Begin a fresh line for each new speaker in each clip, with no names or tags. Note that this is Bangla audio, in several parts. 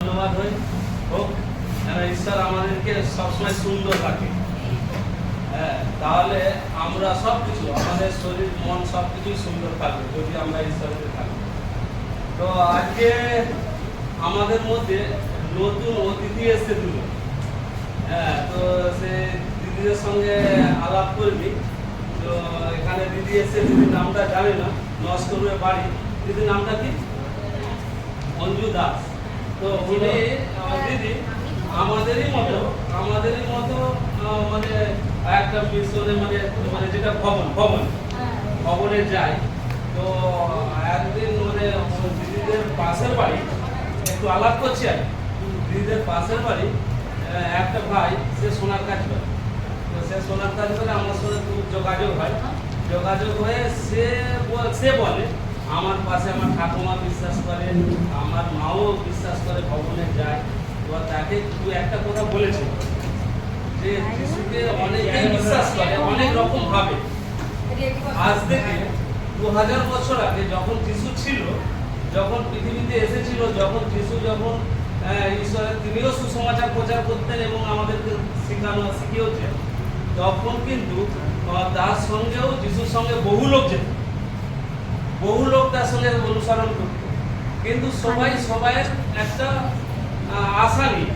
ধন্যবাদ হই হোক যেন ঈশ্বর আমাদেরকে সবসময় সুন্দর রাখে। হ্যাঁ তাহলে আমরা সব কিছু আমাদের শরীর, মন সব কিছুই সুন্দর থাকবে যদি আমরা ঈশ্বরের থাকি। তো আজকে আমাদের মধ্যে নতুন অতিথি এসছে দুটো হ্যাঁ তো সে দিদিদের সঙ্গে আলাপ করবি। তো এখানে দিদি এসছে, দিদির নামটা জানি না নস্করের বাড়ি। দিদির নামটা কি? অঞ্জু দাস। তো উনি দিদি আমাদেরই মতো আমাদেরই মতো মানে একটা মিশনে মানে মানে যেটা ভবন ভবন ভবনে যাই। তো একদিন মানে দিদিদের পাশের বাড়ি একটু আলাপ করছি আর দিদিদের পাশের বাড়ি একটা ভাই সে সোনার কাজ করে। তো সে সোনার কাজ করে আমার সাথে খুব যোগাযোগ হয়। যোগাযোগ হয়ে সে বল- সে বলে আমার পাশে আমার ঠাকুমা বিশ্বাস করে, আমার মাও বিশ্বাস করে ভবনে যায়। তো তাকে দু একটা কথা বলেছে। যে যিশুকে অনেকেই বিশ্বাস করে, অনেক রকম ভাবে। আজ থেকে দু হাজার বছর আগে যখন যিশু ছিল, যখন পৃথিবীতে এসেছিল, যখন যিশু যখন ঈশ্বরের তিনিও সুসমাচার প্রচার করতেন এবং আমাদেরকে শেখানো শিখিয়েছেন তখন কিন্তু তার সঙ্গেও যিশুর সঙ্গে বহু লোক যেত। বহু লোক সঙ্গে অনুসরণ করত। কিন্তু সবাই সবাইয়ের একটা আশা নিয়ে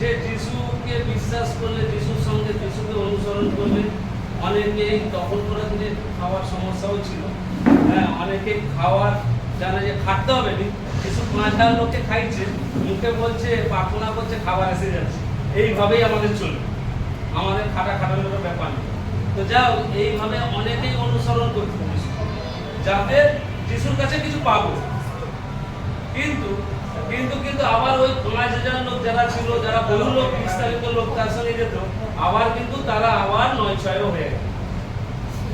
যে যিশুকে বিশ্বাস করলে যিশুর সঙ্গে যিশুকে অনুসরণ করলে অনেকেই তখন করে দিনে খাওয়ার সমস্যাও ছিল। হ্যাঁ অনেকে খাওয়ার জানে যে খাটতে হবে নি। যিশু পাঁচ হাজার লোককে খাইছে মুখে বলছে প্রার্থনা করছে খাবার এসে যাচ্ছে। এইভাবেই আমাদের চলবে আমাদের খাটা খাটানোর ব্যাপার নেই। তো যাও এইভাবে অনেকেই অনুসরণ করতে। যাতে যিশুর কাছে কিছু পাবো। কিন্তু কিন্তু কিন্তু আবার ওই পাঁচ হাজার লোক যারা ছিল, যারা বহু লোক বিস্তারিত লোক তার সঙ্গে যেত, আবার কিন্তু তারা আবার নয় ছয়ও হয়ে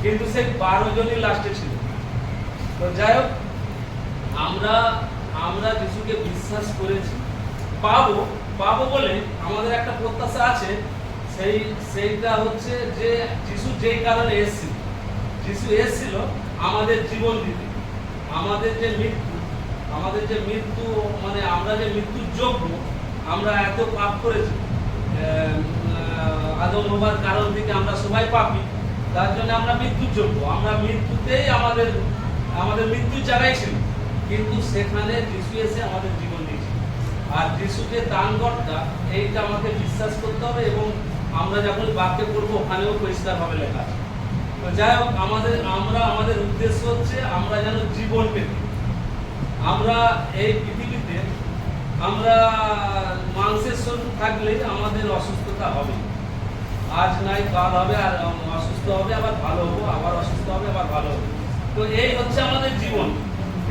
কিন্তু সেই বারো জনই লাস্টে ছিল। তো যাই হোক, আমরা আমরা যিশুকে বিশ্বাস করেছি, পাবো পাবো বলে আমাদের একটা প্রত্যাশা আছে। সেই, সেইটা হচ্ছে যে যিশু যেই কারণে এসেছিল, যিশু এসেছিল আমাদের জীবন দিতে। আমাদের যে মৃত্যু, আমাদের যে মৃত্যু মানে আমরা যে মৃত্যুর যোগ্য, আমরা এত পাপ করেছি। আদম হবার কারণ থেকে আমরা সবাই পাপি। তার জন্য আমরা মৃত্যুর যোগ্য। আমরা মৃত্যুতেই আমাদের আমাদের মৃত্যুর জায়গায় ছিল কিন্তু সেখানে যিশু এসে আমাদের জীবন দিয়েছে। আর যিশুকে দানকর্তা এইটা আমাকে বিশ্বাস করতে হবে এবং আমরা যখন বাক্যে পড়ব, ওখানেও পরিষ্কারভাবে লেখা আছে। যাই হোক, আমাদের আমরা আমাদের উদ্দেশ্য হচ্ছে আমরা যেন জীবন পেতে। আমরা এই পৃথিবীতে আমরা মাংসের শরীর থাকলে আমাদের অসুস্থতা হবে। আজ নাই, কাল হবে, আর অসুস্থ হবে, আবার ভালো হব, আবার অসুস্থ হবে, আবার ভালো হবে। তো এই হচ্ছে আমাদের জীবন।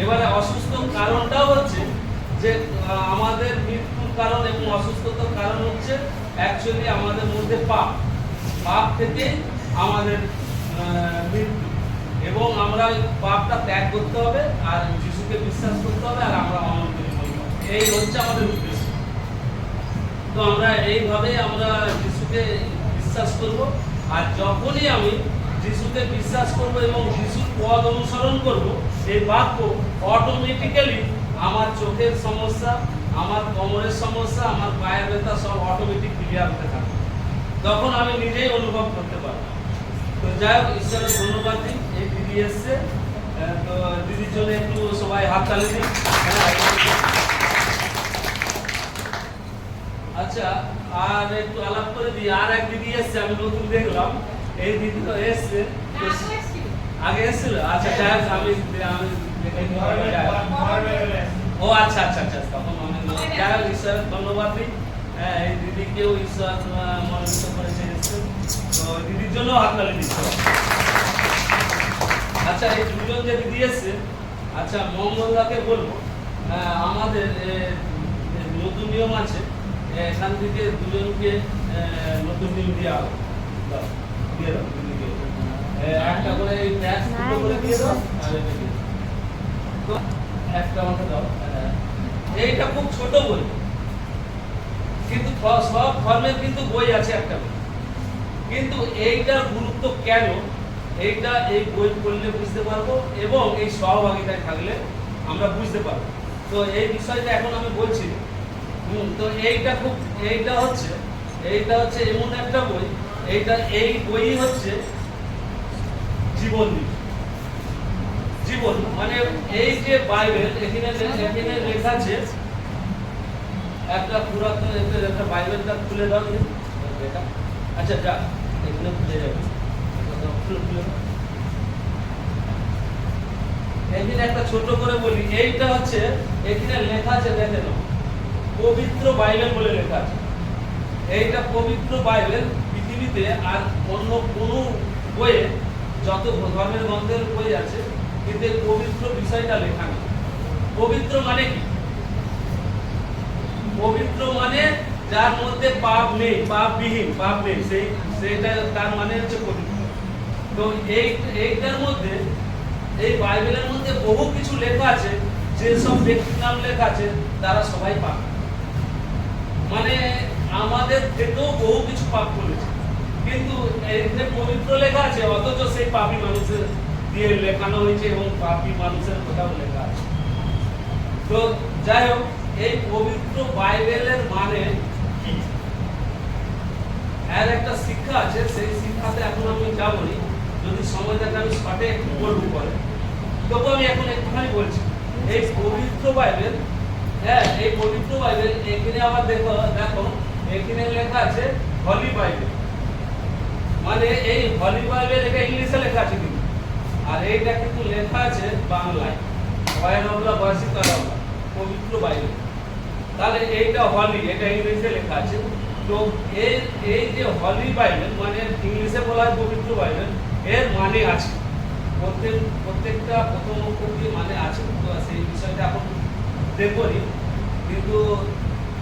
এবারে অসুস্থ কারণটাও হচ্ছে যে আমাদের মৃত্যুর কারণ এবং অসুস্থতার কারণ হচ্ছে অ্যাকচুয়ালি আমাদের মধ্যে পাপ। পাপ থেকে আমাদের এবং আমরা পাপটা ত্যাগ করতে হবে, আর যিশুকে বিশ্বাস করতে হবে, আর আমরা অনন্ত এই হচ্ছে আমাদের উদ্দেশ্য। তো আমরা এইভাবে আমরা যিশুকে বিশ্বাস করব, আর যখনই আমি যিশুকে বিশ্বাস করব এবং যিশুর পদ অনুসরণ করব, এই বাক্য অটোমেটিক্যালি আমার চোখের সমস্যা, আমার কোমরের সমস্যা, আমার পায়ের ব্যথা সব অটোমেটিক ক্লিয়ার হতে থাকবে। তখন আমি নিজেই অনুভব করতে পারব। যাই হোক ঈশ্বরের ধন্যবাদ দিই এই দিদি এসছে তো দিদির জন্য একটু সবাই হাত তালি আচ্ছা আর একটু আলাপ করে দিই। আর এক দিদি এসছে আমি নতুন দেখলাম। এই দিদি তো এসছে। আগে এসেছিল। আচ্ছা যাই হোক, আমি। ও আচ্ছা আচ্ছা আচ্ছা তখন অনেক ধন্যবাদ দিই। হ্যাঁ এই দিদিকেও ঈশ্বর মনোনীত করেছে তো দিদির জন্য হাততালি দিচ্ছি। আচ্ছা এই দুজন যে দিদি এসছে আচ্ছা মঙ্গলদাকে বলব। আমাদের এ, এ, নতুন নিয়ম আছে। এখান থেকে দুজনকে নতুন নিয়ম দেওয়া হবে দাও, দিয়ে দাও। একটা করে এই প্যাচ দুটো করে দিয়ে দাও আর একটা আমাকে দাও হ্যাঁ। এইটা খুব ছোট বই। সব ধর্মের কিন্তু বই আছে একটা। কিন্তু এইটার গুরুত্ব কেন? এইটা এই বই পড়লে বুঝতে পারব এবং এই সহভাগিতায় থাকলে আমরা বুঝতে পারব। তো এই বিষয়টা এখন আমি বলছি। হুম, তো এইটা খুব এইটা হচ্ছে এইটা হচ্ছে এমন একটা বই। এইটা এই বই হচ্ছে জীবনী জীবন মানে এই যে বাইবেল এখানে এখানে লেখা আছে একটা পুরাতন একটা- বাইবেলটা খুলে দাও। এটা। আচ্ছা যা। এখানে খুলে যাবে। একটা ছোট করে বলি, এইটা হচ্ছে, এখানে লেখা আছে পবিত্র বাইবেল বলে লেখা আছে। এইটা পবিত্র বাইবেল পৃথিবীতে আর অন্য কোনো বইয়ে, যত ধর্মের গ্রন্থের বই আছে কিন্তু পবিত্র বিষয়টা লেখা নেই। পবিত্র মানে কি? পবিত্র মানে যার মধ্যে পাপ নেই, পাপবিহীন, পাপ নেই, সেই সেইটা তার মানে হচ্ছে পবিত্র। তো এই এইটার মধ্যে, এই বাইবেলের মধ্যে বহু কিছু লেখা আছে, যে সব ব্যক্তির নাম লেখা আছে, তারা সবাই পাপ। মানে আমাদের থেকেও বহু কিছু পাপ করেছে। কিন্তু এখানে পবিত্র লেখা আছে, অথচ সেই পাপী মানুষের দিয়ে লেখানো হয়েছে এবং পাপি মানুষের কথাও লেখা আছে। তো যাই হোক এই পবিত্র বাইবেলের মানে কি? এর একটা শিক্ষা আছে, সেই শিক্ষাতে এখন আমি যাবনি যদি সময় থাকে আমি শর্টে একটু বলব পরে। তবু আমি এখন একটুখানি বলছি, এই পবিত্র বাইবেল হ্যাঁ এই পবিত্র বাইবেল, এখানে আবার দেখো দেখো, এখানে লেখা আছে হলি বাইবেল মানে এই হলি বাইবেল এটা ইংলিশে লেখা আছে কিন্তু। আর এইটা কিন্তু লেখা আছে বাংলায়। ভয়ানবলা বয়সী পবিত্র বাইবেল। তাহলে এইটা হলি, এটা ইংলিশে লেখা আছে। তো এই এই যে হলি বাইবেল মানে ইংলিশে বলা হয় পবিত্র বাইবেল, এর মানে আছে। প্রত্যেক, প্রত্যেকটা প্রথম অক্ষরটি মানে আছে, তো সেই বিষয়টা এখন দেখবনি কিন্তু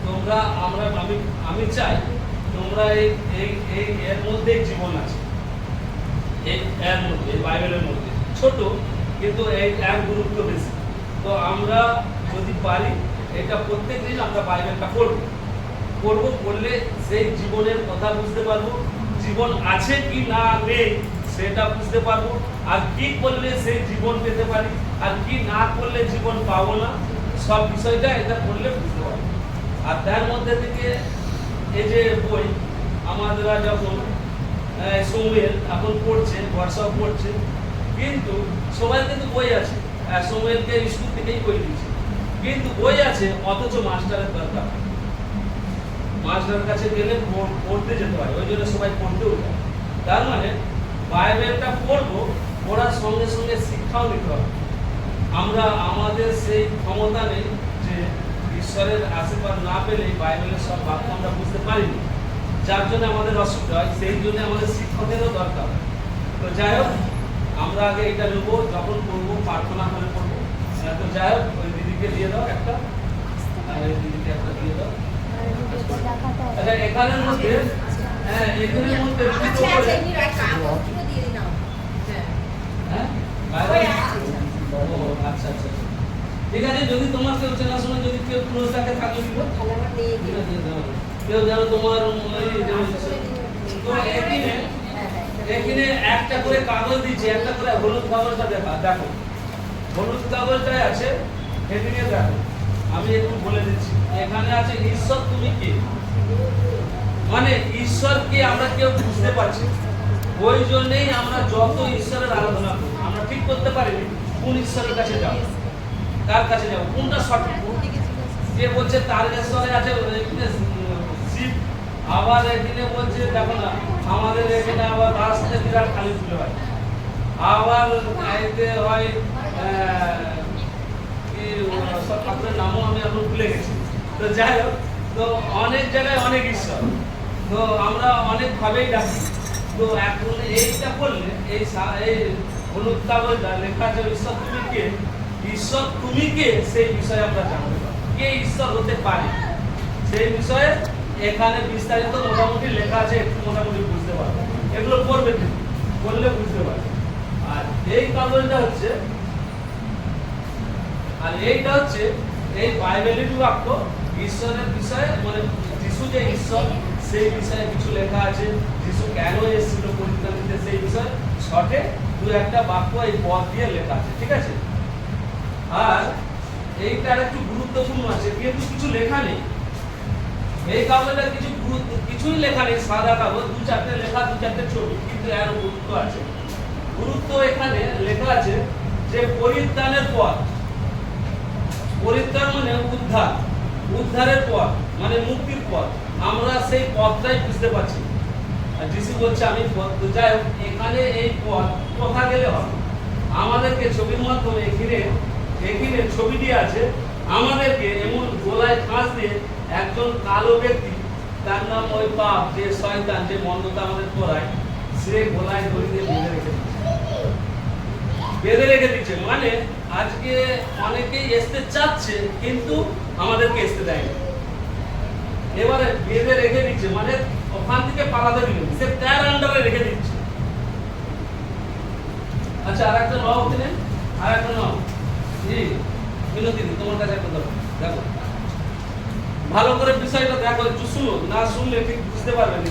তোমরা, আমরা, আমি আমি চাই তোমরা এই এই এর মধ্যে জীবন আছে। এই এর মধ্যে, এই বাইবেলের মধ্যে। ছোট, কিন্তু এই এর গুরুত্ব বেশি। তো আমরা যদি পারি এটা প্রত্যেক দিন আমরা বাইবেলটা পড়ব। পড়ব পড়লে সেই জীবনের কথা বুঝতে পারব, জীবন আছে কি না নেই সেটা বুঝতে পারব, আর কি করলে সেই জীবন পেতে পারি, আর কি না করলে জীবন পাবো না, সব বিষয়টা এটা পড়লে বুঝতে পারব। আর তার মধ্যে থেকে এই যে বই আমাদের যখন সৌমেল এখন পড়ছে হোয়াটসঅ্যাপ পড়ছে, কিন্তু সবাই কিন্তু বই আছে সৌমেলকে স্কুল থেকেই বই দিচ্ছে কিন্তু বই আছে অথচ মাস্টারের দরকার। মাস্টারের কাছে গেলে পড়তে যেতে হয় ওই জন্য সবাই পড়তেও যায়। তার মানে বাইবেলটা পড়ব পড়ার সঙ্গে সঙ্গে শিক্ষাও নিতে হবে। আমরা আমাদের সেই ক্ষমতা নেই যে ঈশ্বরের আশীর্বাদ না পেলে বাইবেলের সব বাক্য আমরা বুঝতে পারিনি। যার জন্য আমাদের অসুবিধা হয় সেই জন্য আমাদের শিক্ষকেরও দরকার তো যাই হোক আমরা আগে এটা নেব যখন করব প্রার্থনা করে আহ, তো যাই হোক দিদিকে দিয়ে দাও একটা। দিদিকে একটা দিয়ে দাও। আচ্ছা এখানের মধ্যে হ্যাঁ এখানের মধ্যে
আচ্ছা আচ্ছা
করে
রাখা কাগজগুলো দিয়ে দিন হ্যাঁ।
হ্যাঁ?
ওই
বাইরে
আছে।
ও আচ্ছা আচ্ছা আচ্ছা। ঠিক আছে যদি তোমার কেউ চেনাশোনা যদি কেউ ক্লোজ থাকে দিব। কেউ যেন তোমার তো এখানে। এখানে একটা করে কাগজ দিচ্ছে একটা করে হলুদ কাগজটা দেখা দেখো। হলুদ কাগজটাই আছে এখানে আছে ঈশ্বর কে? মানে আমরা কেউ বুঝতে পারছি ওই জন্যই আমরা যত ঈশ্বরের আরাধনা করি। আমরা ঠিক করতে পারিনি কোন ঈশ্বরের কাছে যাব কার কাছে যাব কোনটা সঠিক? যে বলছে তারকেশ্বরে আছে? এখানে শিব। আবার এখানে বলছে, দেখো না, আমাদের এখানে আবার রাস্তায় বিরাট খালি পুজো হয়। আবার হয় ঠাকুরের নামও আমি এখন ভুলে গেছি। তো যাই হোক, তো অনেক জায়গায় অনেক ঈশ্বর। তো আমরা অনেক ভাবেই ডাকি। তো এখন এইটা করলে, এই এই হলুদ কাগজটা লেখা আছে, ঈশ্বর তুমি কে? ঈশ্বর তুমি কে? সেই বিষয়ে আমরা জানতে কে ঈশ্বর হতে পারে? সেই বিষয়ে এখানে বিস্তারিত মোটামুটি লেখা আছে, একটু মোটামুটি বুঝতে পারবে। এগুলো কিন্তু পড়লে বুঝতে পারবে। আর এই কাগজটা হচ্ছে আর এইটা হচ্ছে এই বাইবেলের বাক্য ঈশ্বরের বিষয়ে মানে যিশু যে ঈশ্বর, সেই বিষয়ে কিছু লেখা আছে। যিশু কেন এসেছিল পরীক্ষা দিতে সেই বিষয়ে? শর্টে দু একটা বাক্য এই পদ দিয়ে লেখা আছে, ঠিক আছে? আর এইটার একটু গুরুত্বপূর্ণ আছে কিন্তু কিছু লেখা নেই। এই কাগজটা কিছু গুরুত্ব- কিছুই লেখা নেই, সাদা কাগজ, দু চারটে লেখা, দু চারটে ছবি, কিন্তু এর গুরুত্ব আছে। গুরুত্ব এখানে লেখা আছে যে পরিত্রাণের পর পরিত্রাণ মানে উদ্ধার। উদ্ধারের পথ মানে মুক্তির পথ। আমরা সেই পথটাই বুঝতে পারছি। যিশু বলছে, আমি পথ যাই হোক, এখানে এই পথ কোথা গেলে হবে? আমাদেরকে ছবির মাধ্যমে এখানে এখানে ছবি দিয়ে আছে, আমাদেরকে এমন গোলায় ফাঁস দিয়ে একজন কালো ব্যক্তি, তার নাম ওই পাপ, যে শয়তান, যে মন্দতা আমাদের করায়, সে গোলায় দড়ি দিয়ে বেঁধে রেখে দিচ্ছে বেঁধে রেখে দিচ্ছে। মানে আজকে অনেকেই আসতে চাচ্ছে, কিন্তু আমাদেরকে আসতে দেয় না এবারে বেঁধে রেখে দিচ্ছে মানে ওখান থেকে পালাতে দিল সে তার আন্ডারে রেখে দিচ্ছে। আচ্ছা আর একটা নাও দিলে আর একটা নাও। জি বিনোদিনী তোমার কাছে একটা দাও। দেখো। ভালো করে বিষয়টা দেখো, একটু শুনো। না শুনলে ঠিক বুঝতে পারবে না।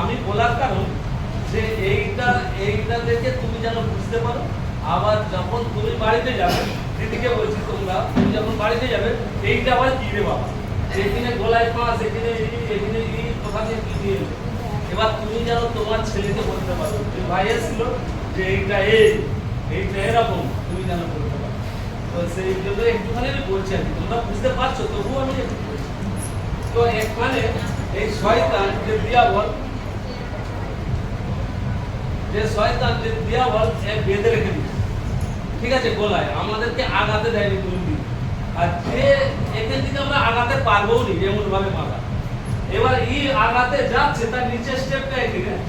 আমি বলার কারণ যে এইটা এইটা দেখে তুমি যেন বুঝতে পারো। আবার যখন তুমি বাড়িতে যাবে, দিদিকে বলছি তোমরা, তুমি যখন বাড়িতে যাবে, এইটা আবার কি রে বাবা? এখানে গোলায় পাঁচ এই কোথা থেকে কি দিয়ে এবার তুমি যেন তোমার ছেলেকে বলতে পারো, যে ভাই এসেছিল, যে এইটা এই এইটা এরকম, তুমি যেন বলতে পারো। তো সেই জন্য একটুখানি আমি বলছি আর তোমরা বুঝতে পারছ, তবুও আমি তো এখানে এই শয়তান যে দিয়াবল, যে শয়তান যে দিয়াবল, এ বেঁধে রেখে দিচ্ছে ঠিক আছে, গোলায়, আমাদেরকে আগাতে দেয়নি কোনদিন আর যে এখান থেকে আমরা আগাতে পারব নি এমন ভাবে মারা এবার ই আগাতে যাচ্ছে, তার নিচের স্টেপটা এখানে।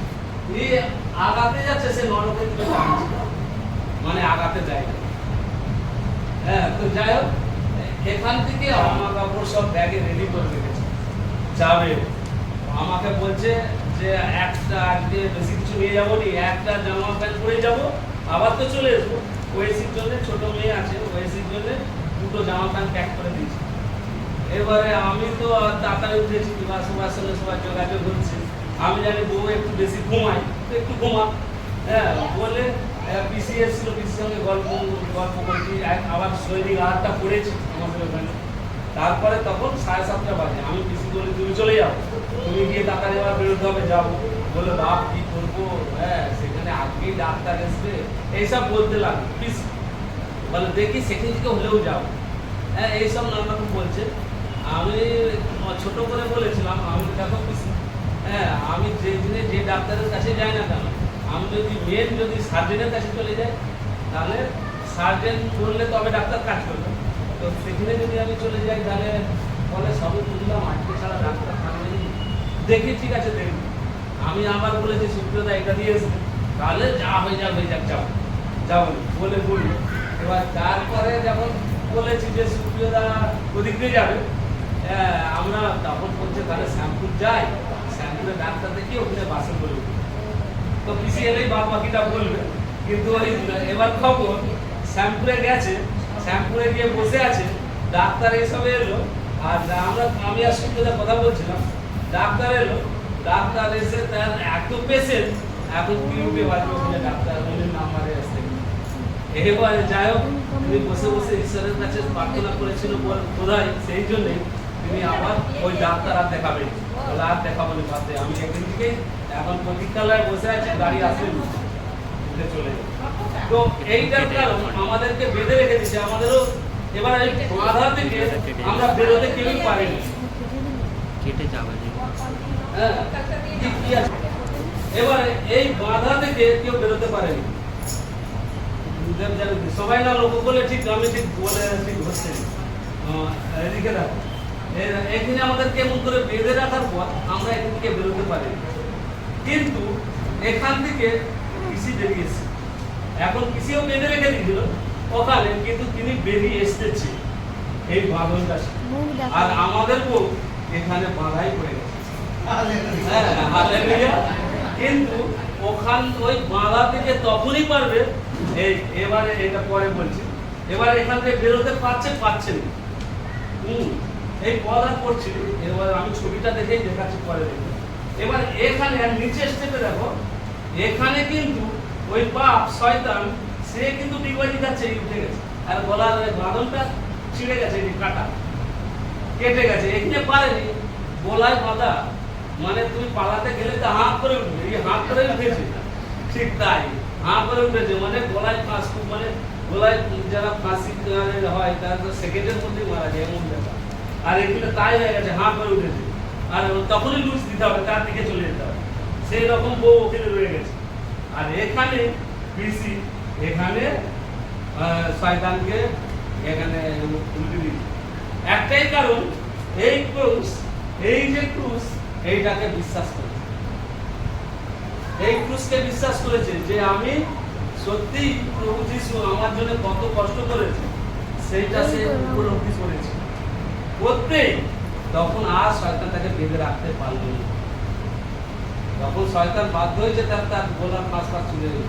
ই আগাতে যাচ্ছে, সে নরকের দিকে মানে আগাতে যায়। হ্যাঁ তো যাই হোক, এখান থেকে আমার কাপড় সব ব্যাগে রেডি করে রেখেছে। যাবে। আমাকে বলছে যে, একটা আজকে বেশি কিছু নিয়ে যাব নি একটা জামা প্যান্ট পরে যাব, আবার তো চলে আসব ওয়েসির জন্য, ছোট মেয়ে আছে, ওয়েসির জন্য দুটো জামা প্যান্ট প্যাক করে দিয়েছি। এবারে আমি তো উঠেছি সবার যোগাযোগ হচ্ছে। আমি জানি বউ একটু বেশি ঘুমায়, তো একটু ঘুমা। হ্যাঁ বলে পিসি এসেছিল, পিসির সঙ্গে গল্প গল্প করছি আবার আহারটা পড়েছি আমাদের ওখানে। তারপরে তখন সাড়ে সাতটা বাজে, আমি পিসি বলে, তুমি চলে যাও, তুমি গিয়ে তাড়াতাড়ি আবার বেরোতে হবে, যাও। বলে, বাপ, কি করব? হ্যাঁ সেখানে আজকেই ডাক্তার আসবে এইসব বলতে লাগল। পিসি বলে, দেখি সেখান থেকে হলেও যাও। হ্যাঁ এইসব নানা রকম বলছে। আমি ছোট করে বলেছিলাম, আমি দেখো হ্যাঁ আমি যে দিনে যে ডাক্তারের কাছে যাই না কেন, আমি যদি মেন যদি সার্জেনের কাছে চলে যাই, তাহলে সার্জেন বললে তবে ডাক্তার কাজ করবে। তো সেখানে যদি আমি চলে যাই, তাহলে বলে, সবই বুঝলাম, আজকে ছাড়া ডাক্তার থাকবে দেখি, ঠিক আছে, দেখি। আমি আবার বলেছি সুপ্রিয়তা এটা দিয়ে এসে। তাহলে যা হয়ে যাক হয়ে যাক বলে বলল। এবার তারপরে যখন বলেছি যে সুপ্রিয়তা ওদিক দিয়ে যাবে হ্যাঁ, আমরা তখন বলছে তাহলে শ্যামপুর যাই। শ্যামপুরে ডাক্তার দেখি ওখানে বাসে বলব তো পিসি এলেই বাদ বাকিটা বলবে। কিন্তু ওই এবার খবর শ্যামপুরে গেছে শ্যামপুরে গিয়ে বসে আছে ডাক্তার এইসব এলো আর আমরা আমি আর সুপ্রিয়তা কথা বলছিলাম ডাক্তার এলো ডাক্তার এসে তার এত পেশেন্ট এখন কিউবে বাজবে বলে ডাক্তার আসতে এবার যাই হোক বসে বসে ঈশ্বরের কাছে প্রার্থনা করেছিল বল- সেই জন্যে তিনি আবার ওই ডাক্তার আর বলে আর দেখাবো না বাদে আমি একদিন থেকে এখন প্রতীক্ষালয়ে বসে আছি গাড়ি আসবে উঠে চলে তো এইটার কারণ আমাদেরকে বেঁধে রেখে দিচ্ছে আমাদেরও এবার এই বাধা থেকে আমরা বেরোতে কেউই পারিনি।
কেটে যাবে।
হ্যাঁ, ঠিক কি আছে? এবারে এই বাধা থেকে কেউ বেরোতে পারেনি। সবাই না লক্ষ্য করলে ঠিক আমি ঠিক বলে ঠিক হচ্ছে। এদিকে দেখো। এ- এখানে আমাদের কেমন করে বেঁধে রাখার পর আমরা এখান থেকে বেরোতে পারি কিন্তু এখান থেকে কৃষি বেরিয়েছে এখন কৃষিও বেঁধে রেখে দিয়েছিল ওখানে কিন্তু তিনি বেরিয়ে এসতেছে এই বাঁধনটা আর আমাদের বউ এখানে বাঁধাই পড়ে গেছে। হ্যাঁ। কিন্তু ওখান ওই বাঁধা থেকে তখনই পারবে। এই এবারে এটা পরে বলছি। এবার এখান থেকে বেরোতে পারছে পারছে না। হুম, এই পদ করছি এবার আমি ছবিটা দেখেই দেখাচ্ছি পরে দেখবে। এবার এখানে আর নিচে স্টেপে দেখো। এখানে কিন্তু ওই পাপ শয়তান, সে কিন্তু ডিগবাজি যাচ্ছে উঠে গেছে। আর গলার ওই বাঁধনটা ছিঁড়ে গেছে কাটা। কেটে গেছে। এখানে পারেনি। গোলায় বাঁধা। মানে তুমি পালাতে গেলে তো হাঁ করে উঠবে। এই হাঁ করে উঠেছে। ঠিক তাই। হাঁ করে উঠেছে। মানে গলায় ফাঁস মানে গলায় যারা ফাঁসি হয়, তারা তো সেকেন্ডের মধ্যেই মারা যায়, এমন ব্যাপার। আর এগুলো তাই হয়ে গেছে হাঁ করে উঠেছে। আর তখনই লুজ দিতে হবে, তার দিকে চলে যেতে হবে। সেই রকম বউ ওখানে রয়ে গেছে। আর এখানে পিসি, এখানে শয়তানকে এখানে উল্টে দিচ্ছে একটাই কারণ, এই ক্রুশ, এই যে ক্রুশ এইটাকে বিশ্বাস করেছে এই ক্রুশকে বিশ্বাস করেছে যে আমি সত্যি প্রভু যিশু আমার জন্য কত কষ্ট করেছে সেইটা সে উপলব্ধি করেছে। করতেই তখন আর শয়তান তাকে বেঁধে রাখতে পারল না। যখন শয়তান বাধ্য হয়েছে তার তার গোলার পাশ পাশ চলে গেল।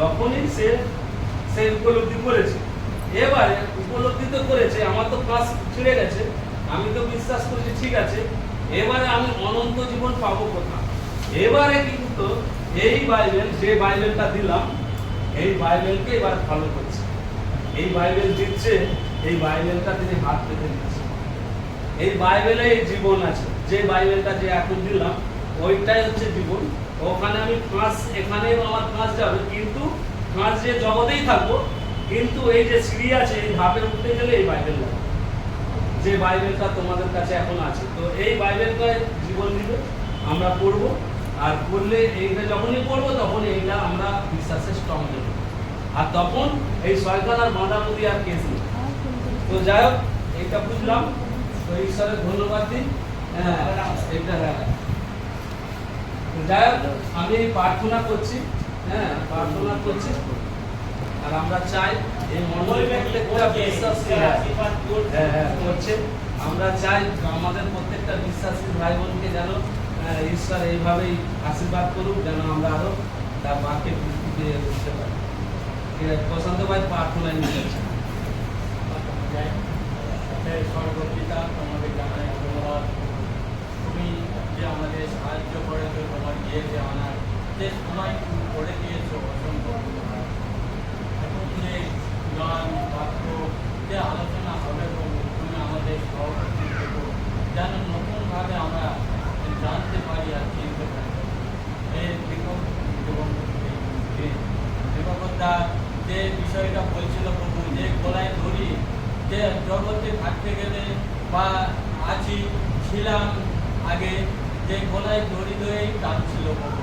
তখনই সে সে উপলব্ধি করেছে। এবারে উপলব্ধি তো করেছে আমার তো পাশ ছিঁড়ে গেছে আমি তো বিশ্বাস করেছি ঠিক আছে। এবারে আমি অনন্ত জীবন পাবো কোথা এবারে কিন্তু এই বাইবেল, যে বাইবেলটা দিলাম, এই বাইবেলকে এবার ফলো করছে। এই বাইবেল দিচ্ছে, এই বাইবেলটা তিনি হাত পেতে দিচ্ছে এই বাইবেলে এই জীবন আছে। যে বাইবেলটা যে এখন দিলাম, ওইটাই হচ্ছে জীবন। ওখানে আমি ফাঁস এখানে আমার ফাঁস যাবে। কিন্তু ফাঁস যে জগতেই থাকব, কিন্তু এই যে সিঁড়ি আছে, এই ধাপে উঠতে গেলে এই বাইবেল লাগবে। যে বাইবেলটা তোমাদের কাছে এখন আছে। তো এই বাইবেলটায় জীবন দিবে, আমরা পড়ব। আর পড়লে এইটা যখনই পড়ব তখন এইটা আমরা বিশ্বাসে স্ট্রং দেবো। আর তখন এই শয়তান আর বাঁধামুদি আর কেস নেই। তো যাই হোক, এইটা বুঝলাম। তো ঈশ্বরের ধন্যবাদ দিই। হ্যাঁ এটা হ্যাঁ। যাই হোক, আমি প্রার্থনা করছি। হ্যাঁ প্রার্থনা করছি। আর আমরা চাই করছে আমরা চাই আমাদের প্রত্যেকটা বিশ্বাসী ভাই বোনকে যেন ঈশ্বর এইভাবেই আশীর্বাদ করুক যেন আমরা আরও তার মাকে পৃথিবীতে পারি প্রশান্ত ভাই প্রার্থনায় নিয়ে
সর্বপিতা তোমাকে জানাই ধন্যবাদ তুমি যে আমাদের সাহায্য করেছ তোমার গিয়েছে আনার যে সময় তুমি করে দিয়েছ অসংখ্য ধন্যবাদ এখন যে গান বাক্য যে আলোচনা হবে প্রভু, তুমি আমাদের সহপাঠী থেকো যেন নতুনভাবে আমরা জানতে পারি আর চিনতে পারি এই বিকল্প এবং বিকল্পতা যে বিষয়টা বলছিল প্রভু যে গলায় দড়ি যে জগতে থাকতে গেলে বা আছি ছিলাম আগে যে গলায় দড়ি ধরেই টানছিল প্রভু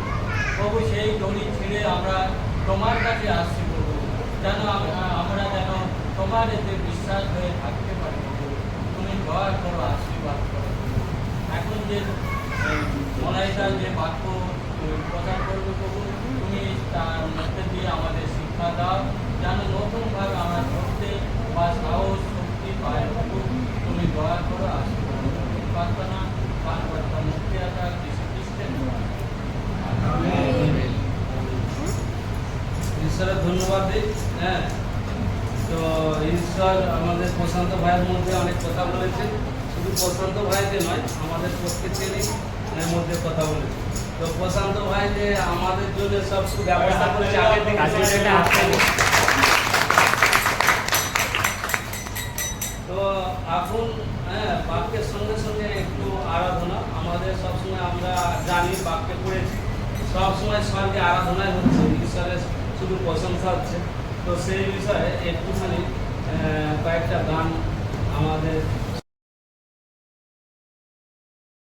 প্রভু সেই দড়ি ছিঁড়ে আমরা তোমার কাছে আসছি প্রভু। যেন আমরা- যেন তোমার এতে বিশ্বাস হয়ে থাকতে পারি তুমি দয়া করো আশীর্বাদ করো এখন যে মলাইটা যে বাক্য প্রচার করবে প্রভু, তুমি তার মধ্যে দিয়ে আমাদের শিক্ষা দাও। যেন নতুনভাবে আমরা ধরতে বা সাহস, শক্তি পায় প্রভু। তুমি দয়া করো আশীর্বাদ প্রার্থনা পান কর্তা মুক্তি আচার যীশু খ্রিস্টের নামে।
ঈশ্বরের ধন্যবাদ দিই হ্যাঁ। তো ঈশ্বর আমাদের প্রশান্ত ভাইয়ের মধ্যে অনেক কথা বলেছে শুধু প্রশান্ত ভাইকে নয় আমাদের প্রত্যেকেরই মধ্যে কথা বলেছে তো প্রশান্ত ভাই যে আমাদের জন্য সব ব্যবস্থা করেছে আগের। তো এখন হ্যাঁ বাক্যের সঙ্গে সঙ্গে একটু আরাধনা। আমাদের সবসময় আমরা জানি বাক্যে পড়েছি সবসময় স্বর্গে আরাধনায় হচ্ছে ঈশ্বরের শুধু প্রশংসা হচ্ছে। তো সেই বিষয়ে একটুখানি কয়েকটা গান আমাদের